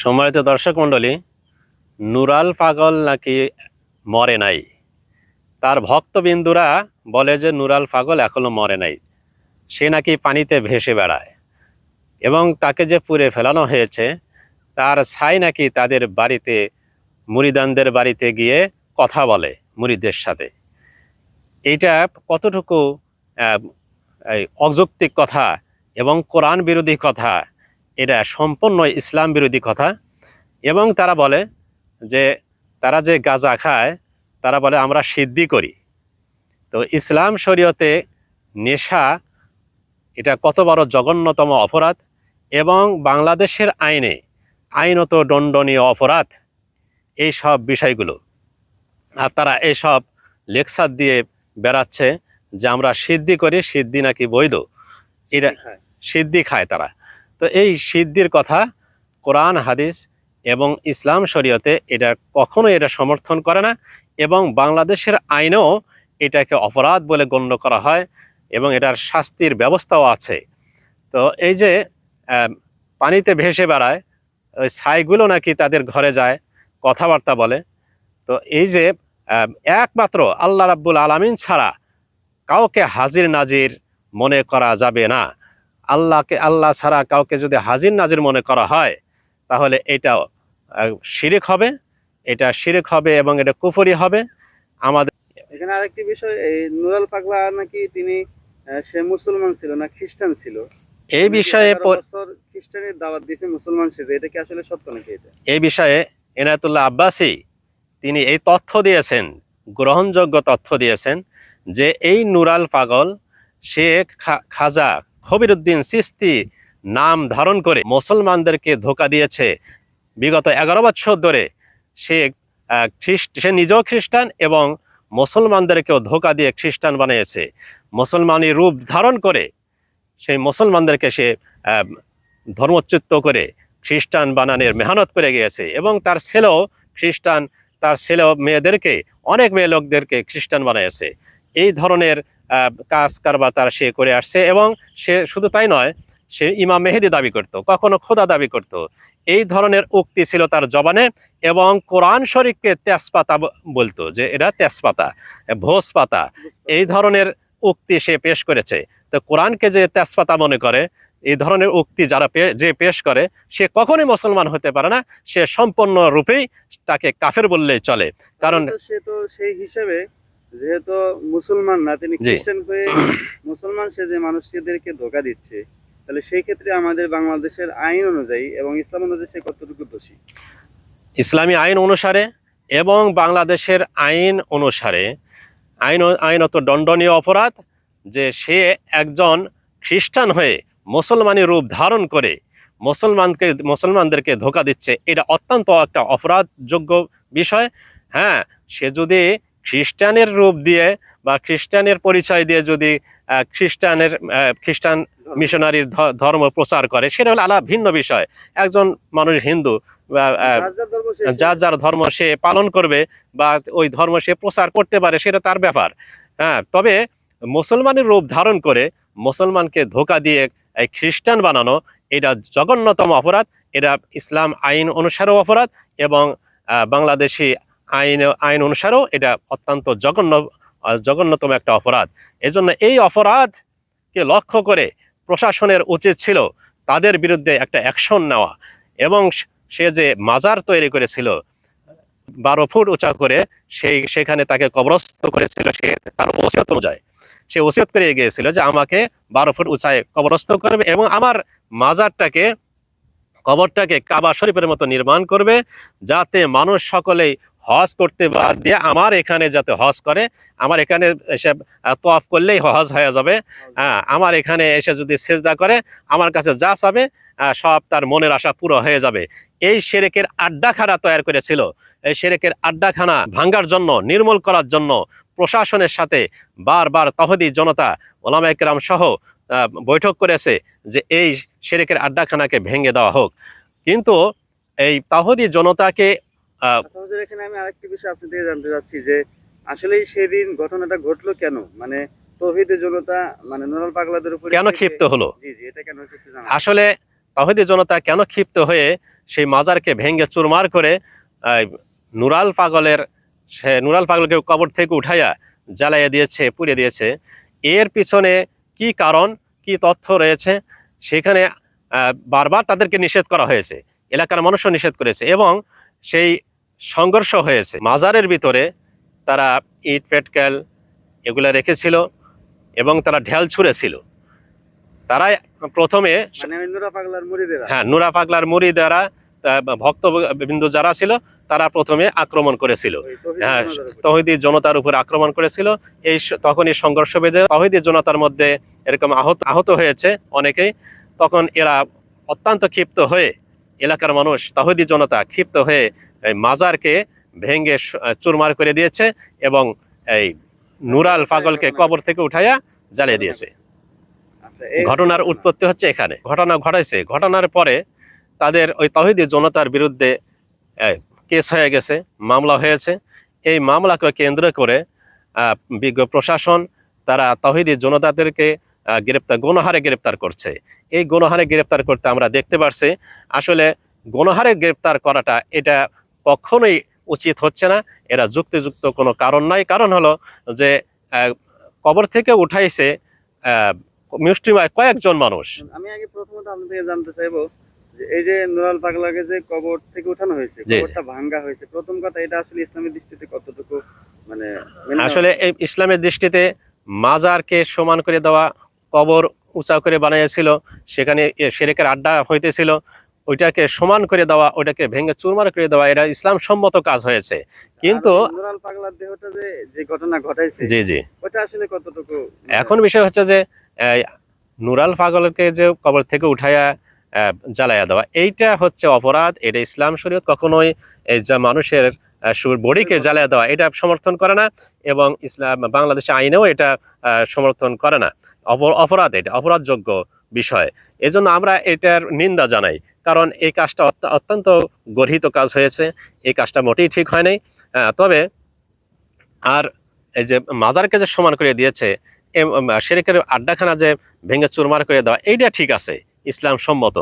সম্মানিত দর্শক মণ্ডলী, নুরাল পাগল নাকি মরে নাই? তার ভক্তবিন্দুরা বলে যে নুরাল পাগল এখনও মরে নাই। সে নাকি পানিতে ভেসে বেড়ায় এবং তাকে যে পুড়ে ফেলানো হয়েছে, তার ছাই নাকি তাদের বাড়িতে মুরিদানদের বাড়িতে গিয়ে কথা বলে মুরিদের সাথে। এইটা কতটুকু অযৌক্তিক কথা এবং কোরআন বিরোধী কথা এটা সম্পূর্ণ ইসলাম বিরোধী কথা। এবং তারা বলে যে তারা যে গাঁজা খায় তারা বলে আমরা সিদ্ধি করি। তো ইসলাম শরীয়তে নেশা এটা কত বড় জঘন্যতম অপরাধ। এবং বাংলাদেশের আইনে আইনত দণ্ডনীয় অপরাধ এই সব বিষয়গুলো। আর তারা এইসব লেকচার দিয়ে বেড়াচ্ছে যে আমরা সিদ্ধি করি সিদ্ধি নাকি বৈধ? এটা সিদ্ধি খায় তারা। তো এই সিদ্ধির কথা কোরআন, হাদিস এবং ইসলাম শরীয়তে এটা কখনো এটা সমর্থন করে না এবং বাংলাদেশের আইনেও এটাকে অপরাধ বলে গণ্য করা হয় এবং এটার শাস্তির ব্যবস্থাও আছে। তো এই যে পানিতে ভেসে বেড়ায়, ওই ছাইগুলো নাকি তাদের ঘরে যায়, কথাবার্তা বলে। তো এই যে একমাত্র আল্লাহ রাব্বুল আলামিন ছাড়া কাউকে হাজির নাজির মনে করা যাবে না। আল্লাহকে আল্লাহ ছাড়া কাউকে যদি হাজির নাজির মনে করা হয় তাহলে এটা শিরিক হবে এটা শিরিক হবে এবং এটা কুফরি হবে। আমাদের এখানে আরেকটি বিষয় এই নুরাল পাগলা নাকি তিনি সে মুসলমান ছিল না খ্রিস্টান ছিল? এই বিষয়ে 11 খ্রিস্টানের দাওয়াত দিয়েছে মুসলমান সেজে এটা কি আসলে সত্য নাকি এটা? এই বিষয়ে এনায়তুল্লাহ আব্বাসী তিনি এই তথ্য দিয়েছেন গ্রহণযোগ্য তথ্য দিয়েছেন যে এই নুরাল পাগল সে খাজা খবিরুদ্দিন সিস্তি নাম ধারণ করে মুসলমানদেরকে ধোকা দিয়েছে। বিগত এগারো বছর ধরে সে খ্রিস্ট, সে নিজেও খ্রিস্টান এবং মুসলমানদেরকেও ধোকা দিয়ে খ্রিস্টান বানিয়েছে। মুসলমানি রূপ ধারণ করে সেই মুসলমানদেরকে সে ধর্মচ্যুত করে খ্রিস্টান বানানোর মেহনত করে গিয়েছে এবং তার ছেলেও খ্রিস্টান, তার ছেলেও মেয়েদেরকে, অনেক মেয়ে লোকদেরকে খ্রিস্টান বানিয়েছে। এই ধরনের কাজ কারবার তারা সে করে আসছে এবং সে শুধু তাই নয় সে ইমাম মেহেদি দাবি করত কখনো খোদা দাবি করত। এই ধরনের উক্তি ছিল তার জবানে এবং কোরআন শরীফকে তেজপাতা বলতো যে এটা তেজপাতা ভোজ পাতা এই ধরনের উক্তি সে পেশ করেছে। তো কোরআনকে যে তেজপাতা মনে করে এই ধরনের উক্তি যারা যে পেশ করে সে কখনোই মুসলমান হতে পারে না সে সম্পূর্ণ রূপেই তাকে কাফের বললেই চলে। কারণ সে তো সেই হিসাবে যেহেতু মুসলমান না তিনি খ্রিস্টান হয়ে মুসলমান সে যে মানুষদেরকে ধোকা দিচ্ছে। তাহলে সেই ক্ষেত্রে আমাদের বাংলাদেশের আইন অনুযায়ী এবং ইসলাম অনুযায়ী সে কতটুকু দোষী? ইসলামী আইন অনুসারে এবং বাংলাদেশের আইন অনুসারে আইন আইনত দণ্ডনীয় অপরাধ যে সে একজন খ্রিস্টান হয়ে মুসলমানি রূপ ধারণ করে মুসলমানকে মুসলমানদেরকে ধোকা দিচ্ছে এটা অত্যন্ত একটা অপরাধযোগ্য বিষয়। হ্যাঁ সে যদি খ্রিস্টানের রূপ দিয়ে বা খ্রিস্টানের পরিচয় দিয়ে যদি খ্রিস্টানের খ্রিস্টান মিশনারির ধর্ম প্রচার করে সেটা হলো আলা ভিন্ন বিষয়। একজন মানুষ হিন্দু বা যার যার ধর্ম সে- যার যার ধর্ম সে পালন করবে বা ওই ধর্ম সে প্রচার করতে পারে সেটা তার ব্যাপার। হ্যাঁ তবে মুসলমানের রূপ ধারণ করে মুসলমানকে ধোকা দিয়ে এই খ্রিস্টান বানানো এটা জঘন্যতম অপরাধ। এটা ইসলাম আইন অনুসারেও অপরাধ এবং বাংলাদেশি আইন আইন অনুসারেও এটা অত্যন্ত জঘন্য জঘন্যতম একটা অপরাধ। এজন্য এই অপরাধকে লক্ষ্য করে প্রশাসনের উচিত ছিল তাদের বিরুদ্ধে একটা অ্যাকশন নেওয়া এবং সে যে মাজার তৈরি করেছিল, বারো ফুট উঁচা করে সেই, সেখানে তাকে কবরস্থ করেছিল, সে তার ওসিয়ত অনুযায়ী। সে ওসিয়ত করে গিয়েছিল যে আমাকে বারো ফুট উঁচায় কবরস্থ করবে এবং আমার মাজারটাকে, কবরটাকে কাবা শরীফের মতো নির্মাণ করবে যাতে মানুষ সকলেই হজ করতে বাদ দিয়ে আমার এখানে যাতে হজ করে, আমার এখানে এসে তোয়াফ করলেই হজ হয়ে যাবে। হ্যাঁ আমার এখানে এসে যদি সেজদা করে, আমার কাছে যা চাবে সব তার মনের আশা পুরো হয়ে যাবে। এই সেরেকের আড্ডাখানা তৈরি করেছিল। এই সেরেকের আড্ডাখানা ভাঙ্গার জন্য, নির্মূল করার জন্য প্রশাসনের সাথে বারবার তহদি জনতা ওলামা একরাম সহ বৈঠক করেছে যে এই সেরেকের আড্ডাখানাকে ভেঙে দেওয়া হোক। কিন্তু এই তাহদি জনতাকে এখানে আমি আরেকটি বিষয় আপনি থেকে জানতে চাচ্ছি যে আসলে সেদিন ঘটনাটা ঘটলো কেন? মানে তৌহিদের জনতা মানে নুরাল পাগলাদের উপর কেন ক্ষিপ্ত হলো? জি জি এটা কেন ক্ষিপ্ত আসলে তাহিদি জনতা কেন ক্ষিপ্ত হয়ে সেই মাজারকে ভেঙে চুরমার করে নুরাল পাগলের সে নুরাল পাগলকে কবর থেকে উঠাইয়া জ্বালাইয়া দিয়েছে পুড়িয়ে দিয়েছে। এর পিছনে কি কারণ কি তথ্য রয়েছে সেখানে বারবার তাদেরকে নিষেধ করা হয়েছে। এলাকার মানুষও নিষেধ করেছে এবং সেই সংঘর্ষ হয়েছে। মাজারের ভিতরে তারা ইট পেটকেল এগুলা রেখেছিল এবং তারা ঢেল ছুঁড়েছিল। তারা প্রথমে মানে হ্যাঁ নুরা পাগলার মুড়ি দ্বারা ভক্তবিন্দু যারা ছিল তারা প্রথমে আক্রমণ করেছিল। হ্যাঁ তহিদি জনতার উপর আক্রমণ করেছিল। এই তখনই সংঘর্ষ বেজে তহিদি জনতার মধ্যে এরকম আহত আহত হয়েছে অনেকেই। তখন এরা অত্যন্ত ক্ষিপ্ত হয়ে এলাকার মানুষ তহিদি জনতা ক্ষিপ্ত হয়ে মাজারকে ভেঙে চুরমার করে দিয়েছে এবং এই নুরাল পাগলকে কবর থেকে উঠাইয়া জ্বালিয়ে দিয়েছে। আচ্ছা, ঘটনার উৎপত্তি হচ্ছে এখানে। ঘটনা ঘটাইছে। ঘটনার পরে তাদের ওই তহিদি জনতার বিরুদ্ধে কেস হয়ে গেছে মামলা হয়েছে। এই মামলাকে কেন্দ্র করে বিজ্ঞ প্রশাসন তারা তহিদি জনতাদেরকে গ্রেপ্তার গণহারে গ্রেপ্তার করছে। এই গণহারে গ্রেপ্তার করতে আমরা দেখতে পারছি। আসলে গণহারে গ্রেপ্তার করাটা এটা কখনোই উচিত হচ্ছে না। এরা যুক্তিযুক্ত কোনো কারণ নাই। কারণ হলো যে কবর থেকে উঠাইছে মুষ্টিমায় কয়েকজন মানুষ। আমি আগে প্রথমত আপনার থেকে জানতে চাইব এই যে নুরাল পাগলাকে যে কবর থেকে উঠানো হয়েছে। কবরটা ভাঙ্গা হয়েছে প্রথম কথা এটা আসলে ইসলামের দৃষ্টিতে কতটুকু মানে আসলে এই ইসলামের দৃষ্টিতে মাজারকে সমান করে দেওয়া কবর উঁচা করে বানিয়েছিল সেখানে এ সেরেকের আড্ডা হইতেছিল ওইটাকে সমান করে দেওয়া ওইটাকে ভেঙে চুরমার করে দেওয়া এটা ইসলাম সম্মত কাজ হয়েছে। কিন্তু যে ঘটনা ঘটাইছে জি জি। ওটা আসলে কতটুকু মানে এখন বিষয় হচ্ছে যে নুরাল পাগলকে যে কবর থেকে উঠাইয়া জ্বালাইয়া দেওয়া এইটা হচ্ছে অপরাধ এটা ইসলাম শরীয়ত কখনোই এই যে মানুষের বডিকে জ্বালিয়ে দেওয়া এটা সমর্থন করে না এবং ইসলাম বাংলাদেশের আইনেও এটা সমর্থন করে না। অপ- অপরাধ এটা অপরাধযোগ্য বিষয়। এজন্য আমরা এটার নিন্দা জানাই। কারণ এই কাজটা অত্যন্ত গর্হিত কাজ হয়েছে। এই কাজটা মোটেই ঠিক হয় নাই। তবে আর এই যে মাজারকে যে সমান করে দিয়েছে সেরেকের আড্ডাখানা যে ভেঙে চুরমার করে দেওয়া, এইটা ঠিক আছে। ইসলাম সম্মত।